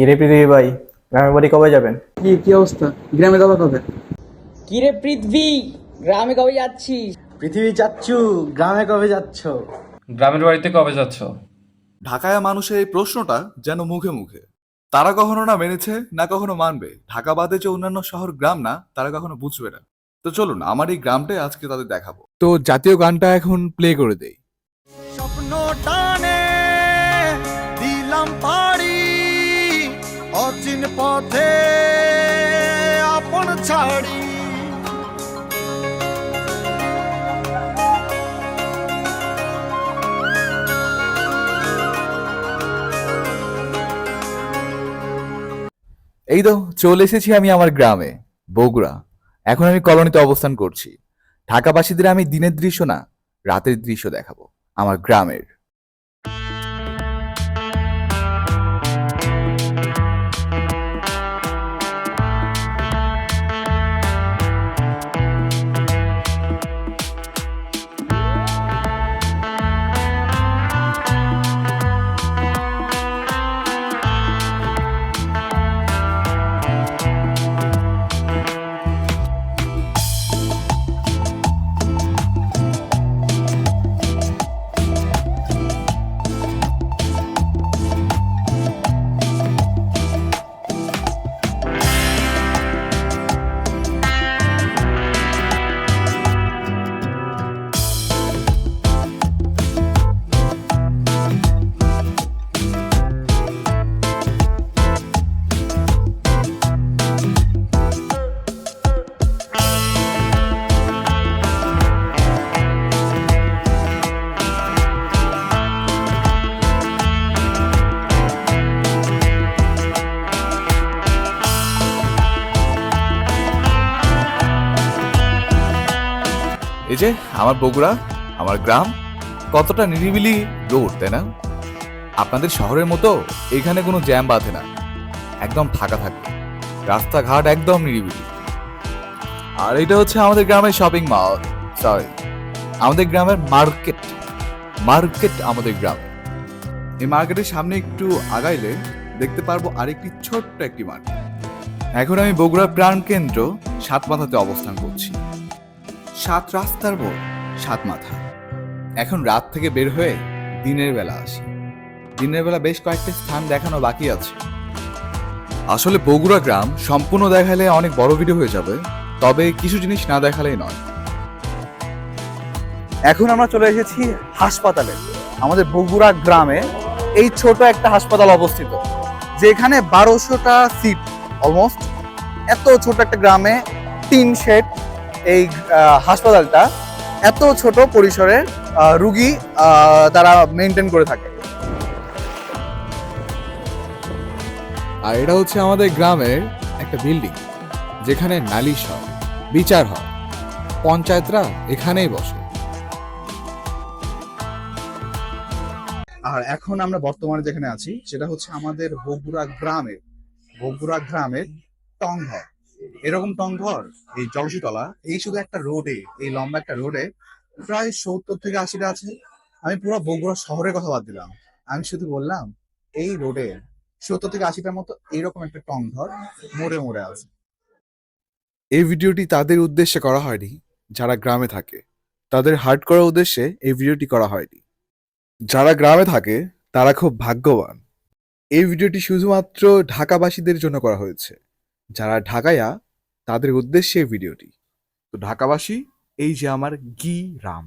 কিরে পৃথিবী ভাই গ্রামের বাড়ি কবে যাবেন? কি কি অবস্থা? গ্রামে যাওয়া কবে? কিরে পৃথ্বী গ্রামে কবে যাচ্ছিস? পৃথিবী যাচ্ছু গ্রামে কবে যাচ্ছ? গ্রামের বাড়িতে কবে যাচ্ছ? ঢাকায় মানুষের এই প্রশ্নটা যেন মুখে মুখে। তারা কখনো না মেনেছে না কখনো মানবে। ঢাকা বাদে যে অন্যান্য শহর গ্রাম না তারা কখনো বুঝবে না। তো চলুন আমার এই গ্রামটাই আজকে তাদের দেখাবো। তো জাতীয় গানটা এখন প্লে করে দেই। স্বপ্ন টানে দিলাম পাড়ি অচিন পথে আপন ছাড়ি। এই তো চলে এসেছি আমি আমার গ্রামে, বগুড়া। এখন আমি কলোনিতে অবস্থান করছি। ঢাকাবাসীদের আমি দিনের দৃশ্য না, রাতের দৃশ্য দেখাবো, আমার গ্রামের। এই যে, আমার বগুড়া, আমার গ্রাম, কতটা নিরিবিলি রোড, তাই না? আপনাদের শহরের মতো এখানে কোনো জ্যাম বাঁধে না। একদম ফাঁকা থাকে। রাস্তাঘাট একদম নিরিবিলি। আর এটা হচ্ছে আমাদের গ্রামের শপিং মল সরি আমাদের গ্রামের মার্কেট মার্কেট আমাদের গ্রাম। এই মার্কেটের সামনে একটু আগাইলে দেখতে পারব আরেকটি ছোট্ট একটি মার্কেট এখন আমি বগুড়ার প্রাণ কেন্দ্র সাত মাথাতে অবস্থান করছি। সাত রাস্তার মোড়, সাত মাথা। এখন রাত থেকে বের হয়ে দিনের বেলা আসি। দিনের বেলা বেশ কয়েকটা স্থান দেখানো বাকি আছে। আসলে বগুড়া গ্রাম সম্পূর্ণ দেখালে অনেক বড় ভিডিও হয়ে যাবে, তবে কিছু জিনিস না দেখালেই নয়। এখন আমরা চলে এসেছি হাসপাতালে। আমাদের বগুড়া গ্রামে এই ছোট একটা হাসপাতাল অবস্থিত, যেখানে বারোশোটা সিট অলমোস্ট এত ছোট একটা গ্রামে তিন শেড এই আহ, হাসপাতালটা এত ছোট পরিসরে আহ, রুগী আহ, তারা মেনটেন করে থাকে। আর এটা হচ্ছে আমাদের গ্রামের একটা বিল্ডিং যেখানে নালিশ হয় বিচার হয়। পঞ্চায়েতরা এখানেই বসে। আর এখন আমরা বর্তমানে যেখানে আছি সেটা হচ্ছে আমাদের বগুড়া গ্রামের বগুড়া গ্রামের টংঘর। এরকম টংঘর এই জলসিতলা, এই শুধু একটা রোডে এই লম্বা একটা রোডে প্রায় সত্তর থেকে আশিটা আছে। আমি পুরো বগুড়া শহরের কথা বাদ দিলাম। আমি শুধু বললাম, এই রোডে সত্তর থেকে আশিটার মতো এইরকম একটা টংঘর মোড়ে মোড়ে আছে। এই ভিডিওটি তাদের উদ্দেশ্যে করা হয়নি, যারা গ্রামে থাকে। তাদের হার্ট করার উদ্দেশ্যে এই ভিডিওটি করা হয়নি। যারা গ্রামে থাকে, তারা খুব ভাগ্যবান। এই ভিডিওটি শুধুমাত্র ঢাকাবাসীদের জন্য করা হয়েছে। যারা ঢাকায়া তাদের উদ্দেশ্যে ভিডিওটি। তো ঢাকাবাসী এই যে আমার গি রাম।